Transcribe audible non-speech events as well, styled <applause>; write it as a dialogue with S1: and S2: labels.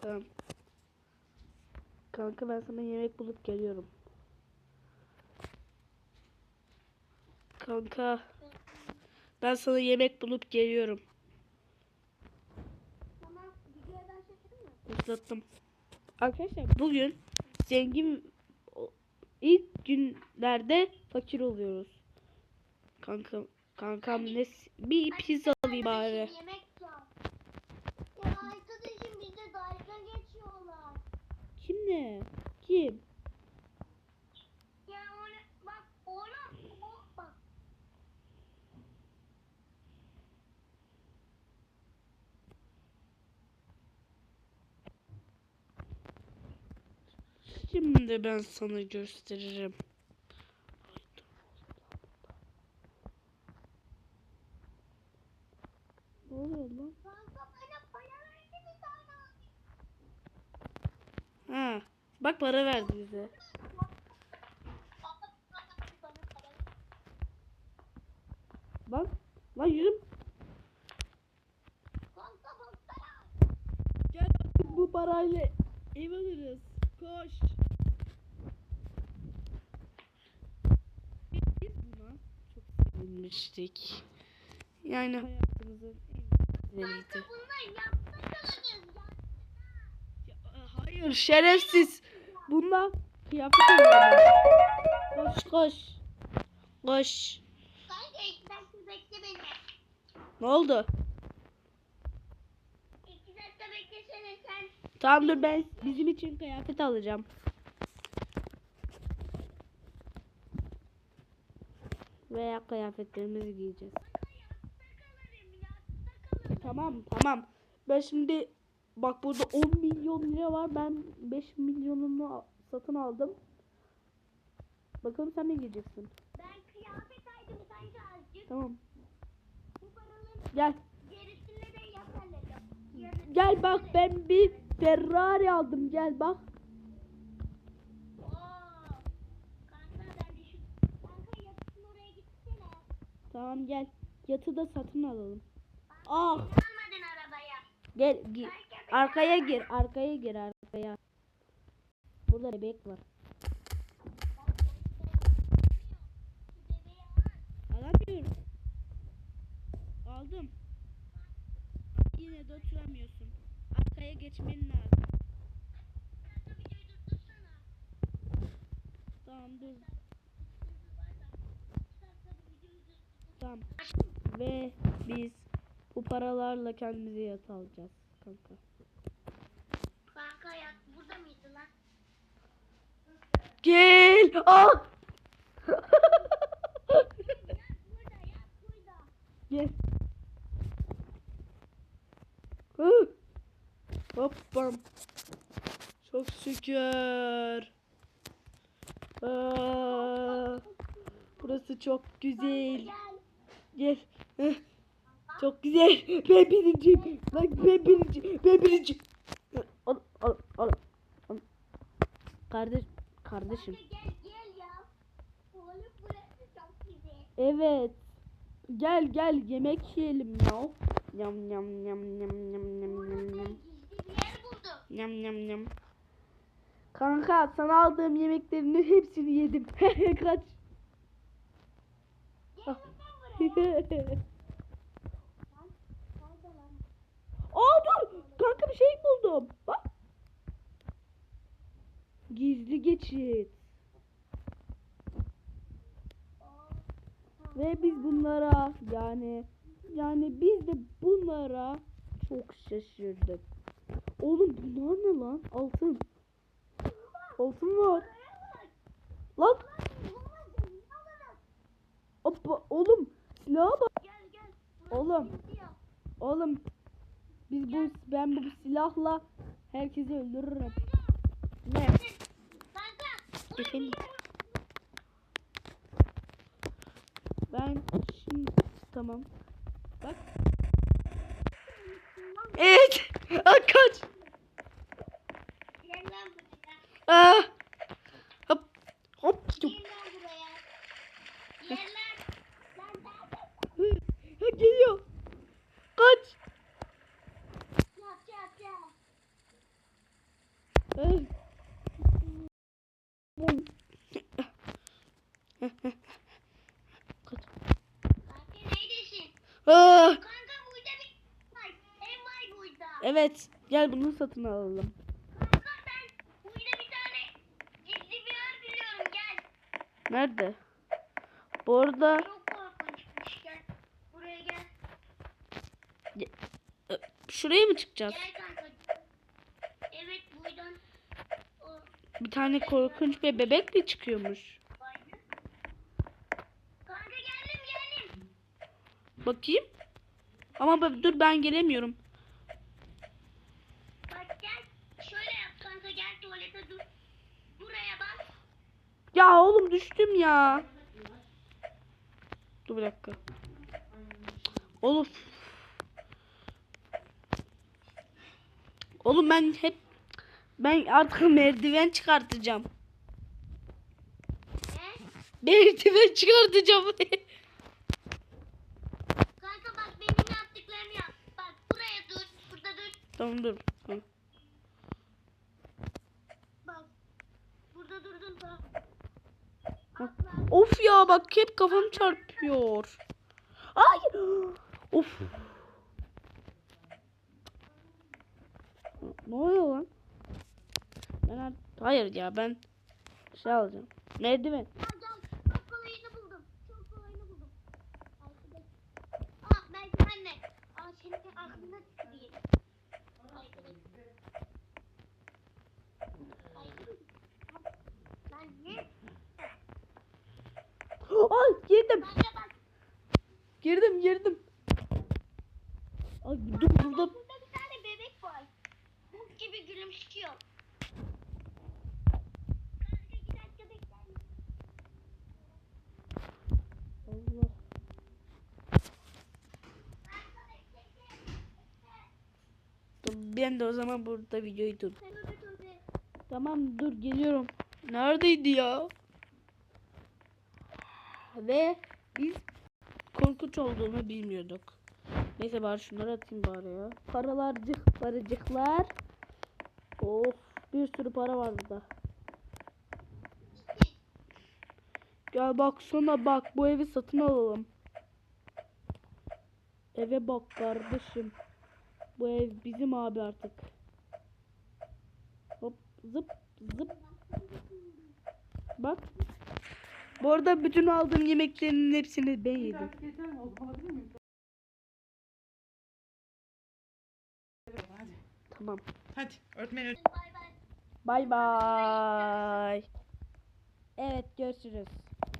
S1: Tamam. Kanka ben sana yemek bulup geliyorum. Kanka ben sana yemek bulup geliyorum. Uzattım. Arkadaşlar bugün zengin ilk günlerde fakir oluyoruz. Kanka kankam ne bir pizza alayım bari.
S2: Yemek var. Ya arkadaşım bize dalga geçiyorlar.
S1: Kim ne? Kim?
S2: Ya onu bak ona bak.
S1: Şimdi ben sana gösteririm. Ne oluyor lan?
S2: Kanka bana para verdi bir tane.
S1: Ha, bak para verdi bize. Bak, lan
S2: baksana.
S1: Gel artık bu parayla ev alırız. Koş. Biz buna çok sevinmiştik. Yani hayatımızın en güzeliydi. Hayır şerefsiz. Bunlar kıyafet alalım. Koş koş. Koş.
S2: Kanka iki dakika bekle beni.
S1: Ne oldu?
S2: İki dakika beklesene sen.
S1: Tamam dur ben bizim için kıyafet alacağım. Veya kıyafetlerimizi giyeceğiz. Tamam tamam. Ben şimdi bak burada 10 milyon lira var. Ben 5 milyonunu satın aldım. Bakalım sen ne giyeceksin?
S2: Ben kıyafet aldım kanka azıcık.
S1: Tamam.
S2: Bu
S1: Gel.
S2: gerisini de. Yarın-
S1: Gel bak ben bir Ferrari aldım. Gel bak.
S2: Oo. Kanka ben düşün. Kanka yapısın oraya gitsene.
S1: Tamam gel. Yatı da satın alalım. Ah.
S2: almadın arabaya.
S1: Gel.
S2: Kanka
S1: Arkaya gir. Arkaya gir arkaya. Burada bebek var. Alamıyorum. Aldım. Yine de oturamıyorsun. Arkaya geçmen lazım. Tamam dur. Tamam. Ve biz bu paralarla kendimize yat alacağız. Kanka
S2: yat burada mıydı lan?
S1: Gel. Al. Gel. Hoppam. Çok şükür. Aa, burası çok güzel.
S2: Gel.
S1: Çok güzel. Ben birinciyim. Bak ben birinci. Ben birinci. Al al al. al. Kardeş kardeşim.
S2: Gel gel ya.
S1: Evet. Gel gel yemek yiyelim ya. Yam yam yam yam yam yam yam yam. Yam yam yam. Kanka sana aldığım yemeklerin hepsini yedim. <laughs> Kaç. <laughs>
S2: Lan.
S1: Aa dur. Kanka bir şey buldum. Bak. Gizli geçit. Ve biz bunlara yani yani biz de bunlara çok şaşırdık. Oğlum bunlar ne lan? Altın. Altın var. Lan hoppa oğlum silaha bak. Oğlum. Oğlum biz bu ben bu silahla herkesi öldürürüm. Efendim? Ben şimdi tamam. Bak. Evet. <laughs> Aa, kaç.
S2: Gel lan buraya.
S1: Aa. Hop. Hop.
S2: Gel lan buraya. Gel lan. Lan nerede?
S1: Hı, ha, Geliyor. Kaç.
S2: Yat yat yat.
S1: Evet gel bunu satın alalım.
S2: Kanka burada.
S1: Nerede? Bu arada
S2: Çok gel. Buraya gel.
S1: şuraya mı çıkacağız?
S2: Gel kanka. Evet buradan o
S1: Bir tane korkunç bir bebek mi çıkıyormuş?
S2: vardı. Kanka geldim geldim.
S1: Bakayım. Ama dur ben gelemiyorum.
S2: Bak gel. Şöyle yap kanka gel tuvalete dur. Buraya bak.
S1: Ya oğlum düştüm ya. Dur bir dakika. Oğlum. Oğlum ben hep ben artık merdiven çıkartacağım.
S2: He?
S1: Merdiven çıkartacağım.
S2: Kanka bak benim yaptıklarımı yap. Bak buraya dur. Burada dur.
S1: tamam dur.
S2: Bak. Burada durdun. Atla.
S1: Of ya bak hep kafam çarpıyor. Hayır. Of. Ne oluyor lan? Ben Hayır ya ben şey alacağım. Merdiven.
S2: Gel. Çok kolayını buldum. Çok kolayını buldum. Aa merdivenle. Aa senin aklına tüküreyim. Ne?
S1: Ay girdim. Girdim girdim. Ay dur burada.
S2: burada bir tane bebek var. Buk gibi gülümsüyor. Kanka bir dakika bekler misin?
S1: Allah.
S2: Kanka bekle.
S1: Dur, Ben de o zaman burada videoyu dur. Tamam dur geliyorum. Neredeydi ya? Ve biz korkunç olduğunu bilmiyorduk. Neyse bari şunları atayım bari ya. Paralarcık, paracıklar. Of bir sürü para var burada. Gel baksana bak bu evi satın alalım. Eve bak kardeşim. Bu ev bizim abi artık. Hop zıp zıp. Bak. Bu arada bütün aldığım yemeklerin hepsini ben yedim. Tamam.
S3: Hadi öğretmen öğretmen.
S2: Bay bay.
S1: Bay bay. Evet görüşürüz.